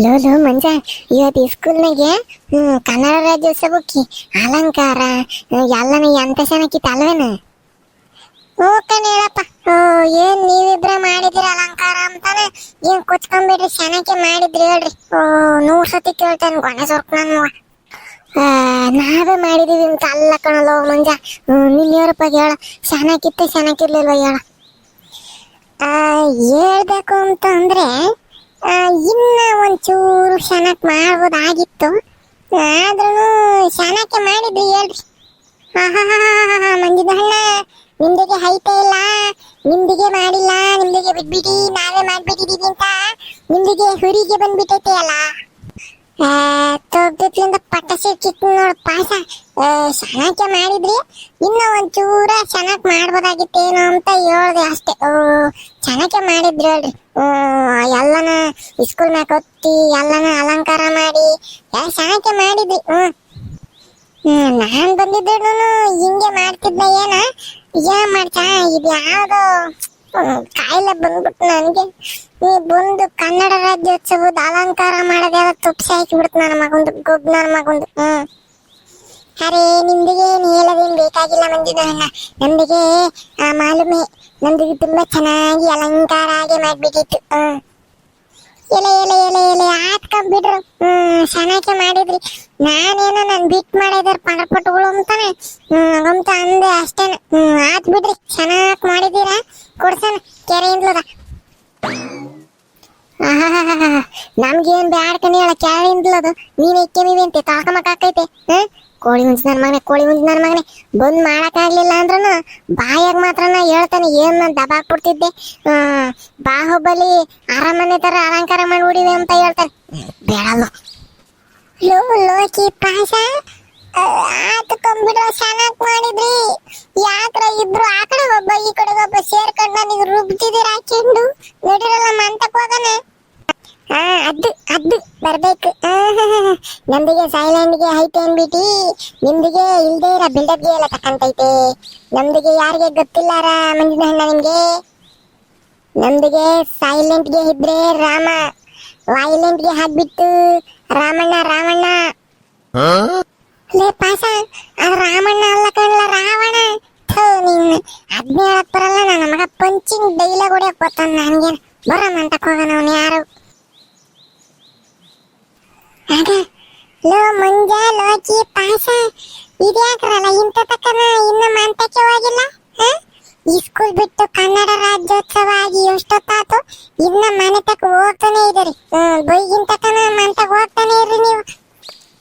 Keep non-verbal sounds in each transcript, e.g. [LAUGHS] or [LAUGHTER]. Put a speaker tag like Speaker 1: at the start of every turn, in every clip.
Speaker 1: Low ಮಂಜ, ಇವತ್ತು ಸ್ಕೂಲ್ನಾಗೆ, ಹ್ಮ್, ಕನ್ನಡ ರಾಜ್ಯೋತ್ಸವಕ್ಕೆ ಅಲಂಕಾರ ಎಲ್ಲನ ಎಂತ ಚೆನ್ನಾಗಿತ್ತು ಅಲ್ವೇನ ಓ ಕಣ್ ಹೇಳಪ್ಪ ಏನ್ ನೀವಿಬ್ರ ಮಾಡಿದಿರ ಅಲಂಕಾರ ಅಂತಾನೆ? ಏನ್ ಕುತ್ಕೊಂಡ್ಬಿಡ್ರಿ ಚೆನ್ನಾಗಿ ಮಾಡಿದ್ರಿ ಹೇಳ್ರಿ. ನೂರ್ ಸತಿ ಕೇಳ್ತಾನೆ ಗೊನೆ ಸೊರ್ಕ್ ನನ್ನ ನಾವೇ ಮಾಡಿದೀವಿ ಅಂತ ಅಲ್ಲ ಕಣಲೋ ಮಂಜ. ನೀನ್ ಹೇಳಪ್ಪ ಹೇಳ? ಚೆನ್ನಾಗಿತ್ತು ಚೆನ್ನಾಗಿರ್ಲಿಲ್ವ ಹೇಳ? ಹೇಳ್ಬೇಕು ಅಂತ ಅಂದ್ರೆ ಇನ್ನ ಒಂಚೂರು ಶನಕ್ ಮಾಡ್ಬೋದಾಗಿತ್ತು. ಆದ್ರೂ ಶನಕ್ಕೆ ಮಾಡಿದ್ರಿ ಹೇಳ್ರಿ. ಮಂಜಿದಣ್ಣ ನಿಮ್ದಿಗೆ ಹೈತೆ ಇಲ್ಲ. ನಿಮ್ದಿಗೆ ಮಾಡಿಲ್ಲ ನಿಮ್ದಿಗೆ ಬಿಟ್ಬಿಡಿ, ನಾವೇ ಮಾಡ್ಬಿಟ್ಟಿದೀವಿ ಅಂತ ನಿಮ್ದಿಗೆ ಹುರಿಗೆ ಬಂದ್ಬಿಟ್ಟೈತೆ ಅಲ್ಲ. ತೊಗ್ದತ್ಲಿಂದ ಪಟಾಸೆ ಕಿತ್ತು ನೋಡ್ ಪಾಸ ಚೆನ್ನಾಗಿ ಮಾಡಿದ್ರಿ? ಇನ್ನೂ ಒಂಚೂರ ಚೆನ್ನಾಗಿ ಮಾಡ್ಬೋದಾಗಿತ್ತೇನೋ ಅಂತ ಹೇಳ್ದೆ ಅಷ್ಟೇ. ಚೆನ್ನಾಗಿ ಮಾಡಿದ್ರಿ ಹೇಳ್ರಿ. ಎಲ್ಲನ ಸ್ಕೂಲ್ ಮ್ಯಾಗ ಒತ್ತಿ, ಎಲ್ಲನ ಅಲಂಕಾರ ಮಾಡಿ. ಚೆನ್ನಾಗಿ ಮಾಡಿದ್ರಿ. ಹ್ಮ್. ನಾನ್ ಬಂದಿದ್ರು ಹಿಂಗೆ ಮಾಡ್ತಿದ್ದ ಏನ? ಏನ್ ಮಾಡ್ತಾ ಇದು ಯಾವ್ದೋ ಕಾಯಿಲೆ ಬಂದ್ಬಿಟ್ಟು ನನಗೆ. ನೀ ಬಂದು ಕನ್ನಡ ರಾಜ್ಯೋತ್ಸವದ ಅಲಂಕಾರ ಮಾಡದೆ ತುಪ್ಸಿ ಹಾಕಿಬಿಡ್ತು ನನ್ನ ಮಗೊಂದು ಗೊಬ್ ನನ್ನ ಮಗೊಂದು. ಹ್ಮ್. ಅರೆ ನಿಮ್ದಿಗೆ ಏನು ಬೇಕಾಗಿಲ್ಲ ಮಂಜಿದ ಅಣ್ಣ ನಮ್ದಿಗೆ ಆ, ಮಾಲೂಮೆ ನಮ್ದಿಗೆ ತುಂಬಾ ಚೆನ್ನಾಗಿ ಅಲಂಕಾರ ಆಗಿ ಮಾಡ್ಬೇಕಿತ್ತು ಹ್ಮ್. ಎಲೆ ಎಲೆ ಎಲೆ ಎಲೆ ಆತ್ಕೊಂಡ್ಬಿಡ್ರು ಹ್ಮ್ ಚೆನ್ನಾಗಿ ಮಾಡಿದ್ರಿ. ನಾನೇನೋ ನನ್ ಬಿಟ್ ಮಾಡಿದಾರ ಪಂಡ್ರಪಟ್ಟುಗಳು ಅಂತಾನೆ. ಹ್ಮ್ ಅಂತ ಅಂದೆ ಅಷ್ಟೇನ. ಹ್ಮ್ ಆತ್ ಬಿಡ್ರಿ ಚೆನ್ನಾಗ್ ಮಾಡಿದೀರಾ ಕೊಡ್ಸಣ. ಕೆರೆಯಿಂದ್ಲದ. ನಮ್ಗೇನ್ ಬ್ಯಾಡ ಕಣಿ ಹೇಳ ಕೆರೆಯಿಂದ್ಲದು ನೀನ್ ಕೆಮಿವಿ ಅಂತೆ ತಾಳ್ಕಮಕ್ಕಾಕೈತೆ ಹ್ಮ್ ಕೋಳಿ ಹುಂಚ್ ನನ್ ಮಗನೆ, ಕೋಳಿ ಹುಂಚ್ ನನ್ ಮಗನೆ. ಬಂದ್ ಮಾಡಕ್ ಆಗ್ಲಿಲ್ಲ ಅಂದ್ರನು ಬಾಯಾಗ ಮಾತ್ರ ನಾ ಹೇಳ್ತಾನೆ, ಏನ್ ನಾನ್ ದಬಾಕ್ ಬಿಡ್ತಿದ್ದೆ ಬಾಹುಬಲಿ ಅರಮನೆ ತರ ಅಲಂಕಾರ ಮಾಡ್ಬಿಡಿದೆ ಅಂತ ಹೇಳ್ತಾನೆ. ಬೇಡಲ್ಲ. ಲೋ, ಲೋಕಿ ಪಾಸ ಕಂಪ್ಯೂಟರ್ ಚೆನ್ನಾಗ್ ಮಾಡಿದ್ರಿ. ಯಾಕ್ರ ಇಬ್ರು ಆ ಕಡೆ ಒಬ್ಬ, ಈ ಕಡೆ ಒಬ್ಬ ಸೇರ್ಕೊಂಡು ನನಗೆ ರುಬ್ತಿದ್ದೀರ ಚೆಂಡು ನೋಡಿರಲ್ಲ ಮಂತಕ್ ಹೋಗಣ ಹಾ ಅದು ಅದು ಬರ್ಬೇಕು. [LAUGHS] ನಮ್ದಿಗೆ ಸೈಲೆಂಟ್ಗೆ ಐತೆ ಅನ್ಬಿಟ್ಟು ನಿಮ್ದಿಗೆ ಇಲ್ದೇ ಇರೋ ಬಿಲ್ಡಪ್ಗೆ ಎಲ್ಲ ತಕ್ಕಂತೈತೆ. ನಮ್ದಿಗೆ ಯಾರಿಗೆ ಗೊತ್ತಿಲ್ಲಾರ ಮಂಜಿನ ಹಣ್ಣ ನಿಮ್ಗೆ? ನಮ್ದಿಗೆ ಸೈಲೆಂಟ್ಗೆ ಇದ್ರೆ ರಾಮ ವೈಲೆಂಟ್ಗೆ ಹಾಕ್ಬಿಟ್ಟು ರಾಮಣ್ಣ ರಾಮಣ್ಣ ಲೇ ಪಾಸ ಅದು ರಾಮಣ್ಣ ಅಲ್ಲ ಕಣ್ಲ ರಾವಣ. ಥೋ ನಿನ್ನ ಅದ್ನೇ ಹೇಳಕ್ ಬರಲ್ಲ. ನನ್ನ ಮಗ ಪಂಚಿಂಗ್ ಡೈಲಾಗ್ ಹೊಡಿಯಕ್ ಗೊತ್ತಾನ ನನ್ಗೇನು ಬರಮ್ಮ ಅಂತ ಹೋಗೋಣ ಅವನು ಯಾರು? ಲೋ ಮುಂಜ ಲೋಕಿ ಪಾಸ ಇದ್ಯಾಕ್ರಲ್ಲ? ಇಂತ ತಕ್ಕನ ಇನ್ನು ಮಂತಕ್ಕೆ ಹೋಗಿಲ್ಲ? ಈ ಸ್ಕೂಲ್ ಬಿಟ್ಟು ಕನ್ನಡ ರಾಜ್ಯೋತ್ಸವ ಆಗಿ ಎಷ್ಟೊತ್ತಾತು ಇನ್ನ ಮನೆ ತಕ್ಕ ಹೋಗ್ತಾನೆ ಇದ್ರಿ ಬೈಗಿನ ತಕ್ಕನ ಮಂತಕ್ಕೆ ಹೋಗ್ತಾನೆ ಇರ್ರಿ ನೀವು.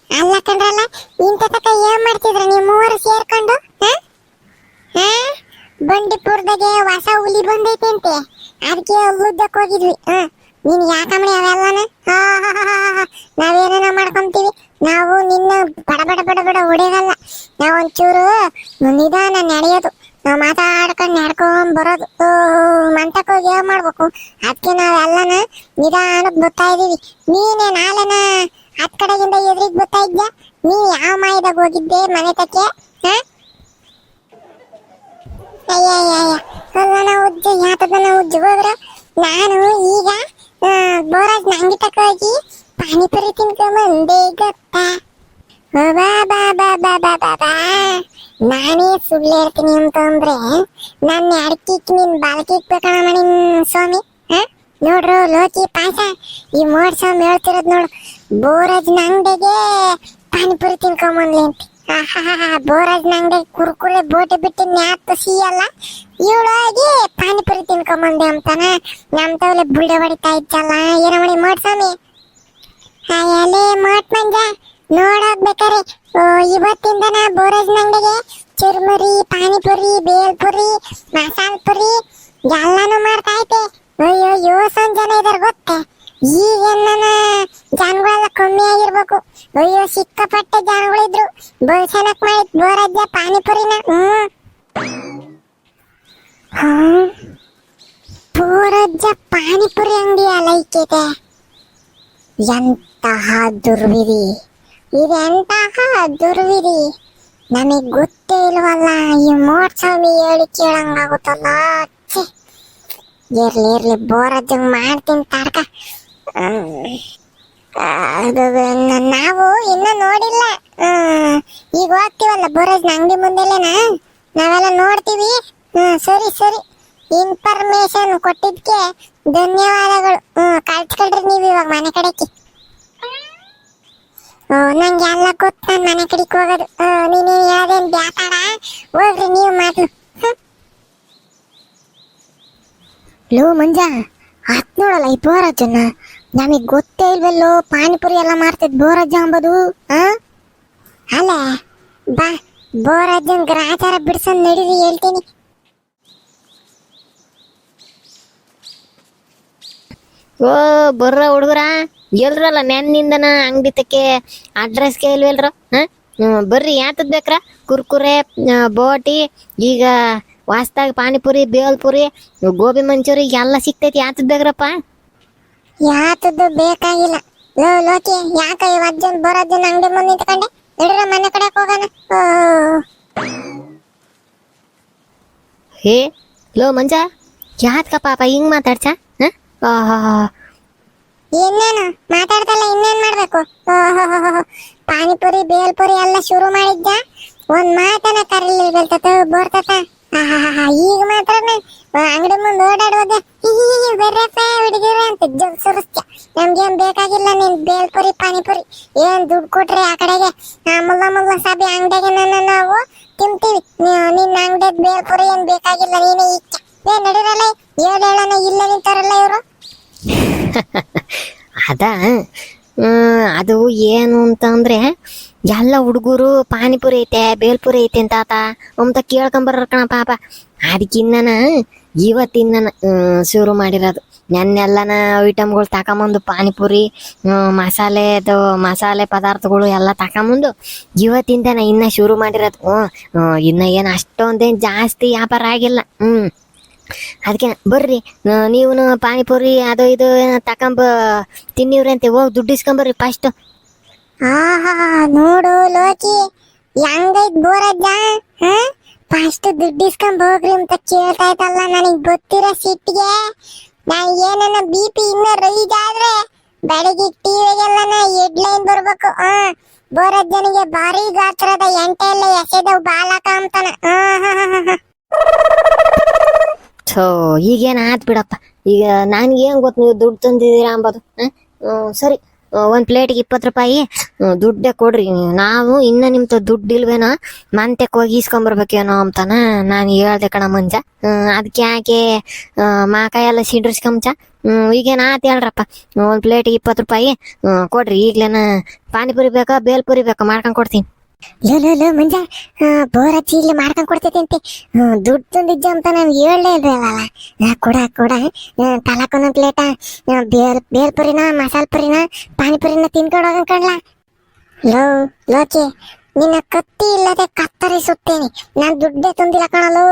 Speaker 1: ಅಲ್ಲ ಕಂಡ್ರಲ್ಲ ಇಂಥ ತಕ್ಕ ಏನ್ ಮಾಡ್ತಿದ್ರ? ನೀವು ಮೂವರು ಸೇರ್ಕೊಂಡು? ಬಂಡೀಪುರದಾಗೆ ಹೊಸ ಹುಲಿ ಬಂದೈತೆ ಅಂತೆ ಅದಕ್ಕೆ ಉದ್ದಕ್ಕೆ ಹೋಗಿದ್ವಿ ಹ ನೀನ್ ಯಾಕಂಬಡಿ ಅವೆಲ್ಲನ. ನಾವೇನೇನೋ ಮಾಡ್ಕೊಂತೀವಿ. ನಾವು ನಿನ್ನ ಬಡ ಬಡ ಬಡ ಬಡ ಹೊಡೆಯಲ್ಲ ನಾವು ಒಂಚೂರು ನಿಧಾನ ನಡೆಯೋದು. ನಾವು ಮಾತಾಡ್ಕೊಂಡು ನಡ್ಕೊಂಡ್ ಬರೋದು. ಮಂಟಕ್ಕೆ ಹೋಗಿ ಏನ್ ಮಾಡ್ಬೇಕು? ಅದಕ್ಕೆ ನಾವೆಲ್ಲನ ನಿಧಾನಕ್ಕೆ ಬರ್ತಾ ಇದೀವಿ. ನೀನೇ ನಾಳೆನ ಹತ್ ಕಡೆಗಿಂದ ಎದುರಿಗೆ ಬರ್ತಾ ಇದ್ಯಾ? ನೀ ಯಾವ ಮಾಯದಾಗ ಹೋಗಿದ್ದೆ ಮನೆ ತಕ್ಕೆ? ಹಾ? ಅಯ್ಯ ಅಲ್ಲನ ಉಜ್ಜು, ಯಾತದನ ಉಜ್ಜು ಹೋದ್ರ? ನಾನು ಈಗ ಬೋರಾಜ್, ನಂಗಿ ತಕ ಹೋಗಿ ಪಾನಿಪುರಿ ತಿನ್ಕೊಂಬಂದೆ ಗೊತ್ತಾ. ಬಾ ಬಾ ಬಾ ಬಾ ಬಾ ಬಾ ಬಾ. ನಾನೇ ಸುಳ್ಳು ಹೇಳ್ತೀನಿ ಅಂತ ಅಂದ್ರೆ ನನ್ನ ಅಡ್ಕಿಕ್ ನಿನ್ ಬಾಲಕಿಕ್ ಬೇಕಣ ನಿನ್, ಸ್ವಾಮಿ? ಹ? ನೋಡ್ರು, ಲೋಕಿ ಪಾಸ ಈ ಮೋಡ್ ಸ್ವಾಮಿ ಹೇಳ್ತಿರೋದ್ ನೋಡು. ಬೋರಾಜ್ ನಂಗಡೆಗೆ ಪಾನಿಪುರಿ ತಿನ್ಕೊಂಬಂದ್ಲಿ ಅಂತ. ಬೋರಾಜ್ ಅಂಗಡಿ ಕುರ್ಕುರೆ ಬೋಟೆ ಬಿಟ್ಟು ನ್ಯಾತ್ ಸಿಯಲ್ಲ ಇವಳಾಗಿ ಪಾನಿಪುರಿ ತಿನ್ಕೊಂಬಂದೆ ಅಂತಾನ. ನಮ್ ತವಲೆ ಬುಲ್ಡೆ ಹೊಡಿತಾ ಇದ್ದಲ್ಲ. ಏನೋ ಮಾಡಿ ಮಾಡ್ಸಾಮಿ ಅಯ್ಯಲೇ ಮಾಟ್ ಮಂಜ. ನೋಡೋದ್ ಬೇಕಾರೆ. ಓ, ಇವತ್ತಿಂದನ ಬೋರಾಜ್ ಅಂಗಡಿಗೆ ಚುರ್ಮುರಿ ಪಾನಿಪುರಿ ಬೇಲ್ಪುರಿ ಮಸಾಲ್ ಪುರಿ ಎಲ್ಲಾನು ಮಾಡ್ತಾ ಐತೆ ಅಯ್ಯೋ ಯೋಸನ್ ಜನ ಇದಾರೆ ಗೊತ್ತೇ. ಈಗೆನ್ನ ಜಾನುಗಳೆಲ್ಲ ಕಮ್ಮಿ ಆಗಿರ್ಬೇಕು. ಅಯ್ಯೋ, ಸಿಕ್ಕಾಪಟ್ಟೆ ಜನಗಳಿದ್ರು ಚೆನ್ನಾಗ್ ಮಾಡಿದ್ ಬೋರಾಜ್ಯ ಪಾನಿಪುರಿನ. ಹ್ಮ್. ಬೋರಜ್ಜ ಪಾನಿಪುರಿ ಅಂಗಡಿ ಅಲೈಕಿದೆ ಎಂತಹ ದುರ್ವಿಧಿ ಇದೆಂತಹ ದುರ್ವಿಧಿ ನಮಗ್ ಗೊತ್ತೇ ಇಲ್ವಲ್ಲ, ಈ ಮೋಟ್ ಸ್ವಾಮಿ ಹೇಳಿ ಕೇಳಂಗಾಗುತ್ತಲ್ಲ. ಇರ್ಲಿ ಇರ್ಲಿ ಬೋರಜ್ಜಂಗ್ ಮಾಡ್ತೀನಿ ನ- ನಾವು ಇನ್ನೂ ನೋಡಿಲ್ಲ. ಈಗ ಹೋಗ್ತೀವಲ್ಲ ಬೋರಜ್ ಅಂಗಡಿ ಮುಂದೆಲೇನಾ ನಾವೆಲ್ಲ ನೋಡ್ತೀವಿ. ಹ್ಮ್, ಸರಿ ಸರಿ. ಇನ್ಫಾರ್ಮೇಶನ್ ಕೊಟ್ಟಿದ್ಕೆ ಧನ್ಯವಾದಗಳು. ಹ್ಮ್ ಕಳ್ಸ್ಕೊಳ್ರಿ ನೀವು ಇವಾಗ ಮನೆ ಕಡೆಗೆ. ನಂಗೆ ಎಲ್ಲ ಗೊತ್ತು ನಾನು ಮನೆ ಕಡೆಗೆ ಹೋಗೋದು. ನೀನು ಯಾವ್ದೇನ್ ಬ್ಯಾತಾಡ ಹೋಗ್ರಿ ನೀವು ಮಾತು ಲೋ ಮಂಜ ಹತ್ ನೋಡಲ್ಲ ಈ ಬೋರಾಜನ್ನ ನಮಗೆ ಗೊತ್ತೇ ಇಲ್ವಲ್ಲೋ? ಪಾನಿಪುರಿ ಎಲ್ಲ ಮಾಡ್ತಿದ್ ಬೋರಜ್ಜ ಅಂಬದು, ಆ? ಅಲ್ಲ, ಬಾ, ಬೋರಜ್ಜನ್ ಗ್ರಾಚಾರ ಬಿಡ್ಸಂದ್ ನಡೀರಿ, ಹೇಳ್ತೀನಿ.
Speaker 2: ಓ, ಬರ್ರ ಹುಡುಗರ, ಎಲ್ರಲ್ಲ ನೆನ್ನಿಂದನ ಅಂಗಡಿ ತಕ್ಕೆ ಅಡ್ರೆಸ್ಗೆ ಇಲ್ವಲ್ರ ಹಾ ಬರ್ರಿ, ಯಾತದ್ ಬೇಕ್ರ? ಕುರ್ಕುರೆ ಬೋಟಿ, ಈಗ ವಾಸ್ತಾಗ ಪಾನಿಪುರಿ ಬೇಲ್ಪುರಿ ಗೋಬಿ ಮಂಚೂರಿ ಎಲ್ಲ ಸಿಗ್ತೈತಿ, ಯಾತದ್ ಬೇಕ್ರಪ್ಪ?
Speaker 1: ಯಾತದ್ದು ಬೇಕಾಗಿಲ್ಲ. ಲೋ ಲೋಕಿ ಯಾಕ ಈ ಅಜ್ಜನ್ ಬರೋದನ್ನ ಅಂಗಡಿ ಮುಂದೆ ನಿಂತ್ಕೊಂಡೆ? ನಡೀರ ಮನೆ ಕಡೆ ಹೋಗೋಣ. ಓ.
Speaker 2: ಹೇ ಲೋ ಮಂಜ ಯಾತ್ಕ ಪಾಪ ಹಿಂಗ್ ಮಾತಾಡ್ಸ ಹಾ? ಆಹಾ
Speaker 1: ಇನ್ನೇನು? ಮಾತಾಡ್ತಲ್ಲ ಇನ್ನೇನ್ ಮಾಡ್ಬೇಕು. ಪಾನಿಪುರಿ ಬೇಲ್ಪುರಿ ಎಲ್ಲ ಶುರು ಮಾಡಿದ್ದ ಒಂದ್ ಮಾತನ ಕರೀಲಿಲ್ವಲ್ತತ ಬೋರ್ತತ? ಆಹಾಹಾ, ಈಗ ಮಾತ್ರ ಅಂಗಡಿ ಮುಂದೆ ಓಡಾಡುವಾಗ ಬರ್ರಪ್ಪ ಹುಡುಗಿರ, ಅಂತ ಜಗ್ ಸುರಿಸ್ತ ನಮ್ಗೇನ್ ಬೇಕಾಗಿಲ್ಲ, ನೀನ್ ಬೇಲ್ಪುರಿ, ಪಾನಿಪುರಿ, ಏನ್ ದುಡ್ಡು ಕೊಟ್ರಿ ಆ ಕಡೆಗೆ ಮುಲ್ಲ ಮುಲ್ಲ ಸಾಬಿ ಅಂಗಡಿಗೆ ನನ್ನ ನಾವು ತಿಂತೀವಿ. ನಿನ್ನ ಅಂಗಡಿ ಬೇಲ್ಪುರಿ ಏನ್ ಬೇಕಾಗಿಲ್ಲ, ನೀನೇ ಇಚ್ಚ ಏ, ನಡೀರಲ್ಲ, ಏಳು ಹೇಳೋಣ ಇಲ್ಲ ನಿಂತಾರಲ್ಲ ಇವರು? [LAUGHS]
Speaker 2: ಅದ ಅದು ಏನು ಅಂತಂದ್ರೆ ಎಲ್ಲ ಹುಡುಗರು ಪಾನಿಪುರಿ ಐತೆ, ಬೇಲ್ಪುರಿ ಐತೆ ಅಂತ ಆತ. ಅಂತ ಕೇಳ್ಕೊಂಬರ್ರ ಕಣ ಪಾಪ ಅದಕ್ಕಿನ್ನ ಇವತ್ತಿನ್ನ ಶುರು ಮಾಡಿರೋದು. ನೆನ್ನೆಲ್ಲನ ಐಟಮ್ಗಳು ತಗೊಂಬಂದು ಪಾನಿಪುರಿ ಮಸಾಲೆದು ಮಸಾಲೆ ಪದಾರ್ಥಗಳು ಎಲ್ಲ ತಗೊಂಬಂದು ಇವತ್ತಿಂದನ ಇನ್ನ ಶುರು ಮಾಡಿರೋದು. ಹ್ಞೂ ಇನ್ನು ಏನು ಅಷ್ಟೊಂದೇನು ಜಾಸ್ತಿ ವ್ಯಾಪಾರ ಆಗಿಲ್ಲ. ಹ್ಞೂ ಅದಕ್ಕೆ ಬರ್ರಿ ನೀವು ಪಾನಿಪುರಿ ಅದು ಇದು ತಕೊಂಬ ತಿನ್ನಿವ್ರಿ ಅಂತ. ಹೋಗಿ ದುಡ್ಡು ಇಸ್ಕೊಂಬರ್ರಿ ಫಸ್ಟ್
Speaker 1: ನೋಡು ಲೋಕಿ. ಹೆಂಗೈತ್ ಬೋರಜ್ಜ ಫಸ್ಟ್ ದುಡ್ಡು ಇಸ್ಕೊಂಡ್ ಹೋಗ್ರಿ ಅಂತ ಕೇಳ್ತಾ ಇದ್ದಲ್ಲ ನನಗ್ ಗೊತ್ತಿರೋ ಸಿಟ್ಟಿಗೆ ನಾ ಏನನ್ನ ಬಿ ಪಿ ಇನ್ನ ರೈಜ್ ಆದ್ರೆ ಬೆಳಗ್ಗೆ ಲೈನ್ ಬರಬೇಕು. ಬರ್ಬೇಕು ಹ ಬೋರಜ್ಜನಿಗೆ ಭಾರಿ ಗಾತ್ರದ ಎಂಟೆ ಎಲ್ಲ ಎಸೆದವ್ ಬಾಲಕ ಅಂತಾನ.
Speaker 2: ಸೊ ಈಗೇನು ಆತ್ ಬಿಡಪ್ಪ. ಈಗ ನನ್ಗೇನು ಗೊತ್ತು ನೀವು ದುಡ್ಡು ತಂದಿದ್ದೀರಾ ಅಂಬೋದು ಸರಿ. ಒಂದು ಪ್ಲೇಟಿಗೆ ಇಪ್ಪತ್ತು ರೂಪಾಯಿ ದುಡ್ಡೇ ಕೊಡ್ರಿ ನಾವು. ಇನ್ನ ನಿಮ್ತ ದುಡ್ಡು ಇಲ್ವೇನೋ ಮಂತೆಕ್ ಹೋಗಿ ಇಸ್ಕೊಂಬರ್ಬೇಕೇನೋ ಅಂತಾನ ನಾನು ಹೇಳ್ದೆ ಕಣ ಮುಂಜ. ಅದಕ್ಕೆ ಯಾಕೆ ಆ, ಮಾಕಾಯಿ ಎಲ್ಲ ಸಿಡ್ರಿಸ್ಕೊಂಬಚ ಹ್ಮ್ ಈಗೇನು ಆತ್ ಹೇಳ್ರಪ್ಪ. ಒಂದು ಪ್ಲೇಟಿಗೆ ಇಪ್ಪತ್ತು ರೂಪಾಯಿ ಕೊಡ್ರಿ. ಈಗ್ಲೇನ ಪಾನಿಪುರಿ ಬೇಕಾ ಬೇಲ್ಪುರಿ ಬೇಕಾ ಮಾಡ್ಕೊಂಡು ಕೊಡ್ತೀನಿ.
Speaker 1: ಲೋ ಲೋ ಲೋ ಮಂಜ ಬೋರ್ ಹಚ್ಚಿ ಇಲ್ಲಿ ಮಾಡ್ಕೊಂಡ್ ಕೊಡ್ತೈತಂತೆ. ಅಂತೆ ದುಡ್ಡು ತಂದಿದ್ದ ಅಂತ ನಾನು ಹೇಳಲೇ ಇಲ್ವಲ್ಲ ಆ, ಕೊಡ ಕೊಡ. ತಲಕೊಂದೊಂದು ಪ್ಲೇಟ ಬೇರ್ ಪುರಿನ ಮಸಾಲ ಪುರಿನ ಪಾನಿಪುರಿನ ತಿನ್ಕೊಂಡು ಹೋಗಂ ಕಣ್ಲ. ಲೋ ಲೋಕಿ ನಿನ್ನ ಕತ್ತಿ ಇಲ್ಲದೆ ಕತ್ತರಿಸುತ್ತೇನೆ. ನಾನ್ ದುಡ್ಡೇ ತಂದಿಲ್ಲ ಕಣಲು.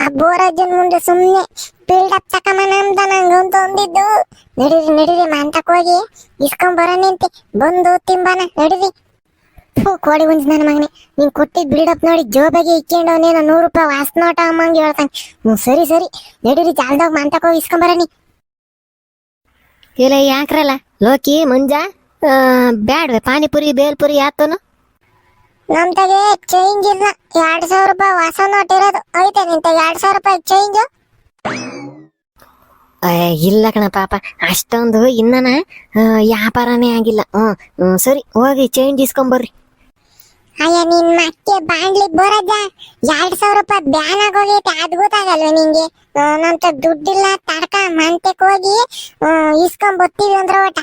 Speaker 1: ಆ ಬೋರಜ್ಜನ್ ಮುಂದೆ ಸುಮ್ನೆ ಬಿಲ್ಡಪ್ ತಕಮನ ಅಂತ ನಂಗಂತ ಅಂದಿದ್ದು. ನಡೀರಿ ನಡೀರಿ ಮಂತಕ್ ಹೋಗಿ ಇಸ್ಕೊಂಡ್ ಬರೋಣಂತೆ. ಬಂದು ತಿಂಬಾನ ನಡೀರಿ. ಥು, ಕೋಡಿ ಹುಂಜ್ ನನ್ನ ಮಗನೇ. ನೀನ್ ಕೊಟ್ಟಿದ್ ಬಿಲ್ಡಪ್ ನೋಡಿ ಜೋಬಾಗಿ ಇಕ್ಕೊಂಡವನೇ ನಾನು ನೂರು ರೂಪಾಯಿ ವಾಸ್ ನೋಟ ಅಮ್ಮಂಗೆ ಹೇಳ್ತಾನೆ. ಹ್ಞೂ ಸರಿ ಸರಿ. ನಡೀರಿ ಜಾಲ್ದಾಗ ಮಾಂತಕ ಹೋಗಿ ಇಸ್ಕೊಂಬರಣಿ
Speaker 2: ಇಲ್ಲ ಯಾಕ್ರಲ್ಲ? ಲೋಕಿ ಮುಂಜಾ ಬ್ಯಾಡ್ವೆ. ಪಾನಿಪುರಿ ಬೇಲ್ಪುರಿ ಯಾತನು?
Speaker 1: ನಮ್ತಾಗೆ ಚೇಂಜ್ ಇಲ್ಲ. ಎರಡ್ ಸಾವಿರ ರೂಪಾಯಿ ಹೊಸ ನೋಟ್ ಇರೋದು ಐತೆ ನಿಂತ. ಎರಡ್ ಸಾವಿರ ರೂಪಾಯಿ ಚೇಂಜ್
Speaker 2: ಇಲ್ಲ ಕಣ ಪಾಪ. ಅಷ್ಟೊಂದು ಇನ್ನನ ವ್ಯಾಪಾರನೇ ಆಗಿಲ್ಲ. ಹ್ಞೂ ಸರಿ ಹೋಗಿ ಚೇಂಜ್ ಇಸ್ಕೊಂಬರ್ರಿ
Speaker 1: ಅಯ್ಯ, ನಿನ್ ಮತ್ತೆ ಬಾಂಡ್ಲಿ ಬರೋದ ಎರಡ್ ಸಾವಿರ ರೂಪಾಯಿ ಬ್ಯಾನ್ ಆಗೋಗೈತೆ ಅದ್ ಗೊತ್ತಾಗಲ್ವ ನಿಂಗೆ? ನಂತ ದುಡ್ಡಿಲ್ಲ, ತಡ್ಕ ಮಂತೆಕ್ ಹೋಗಿ ಇಸ್ಕೊಂಡ್ ಬರ್ತೀವಿ ಅಂದ್ರೆ ಓಟ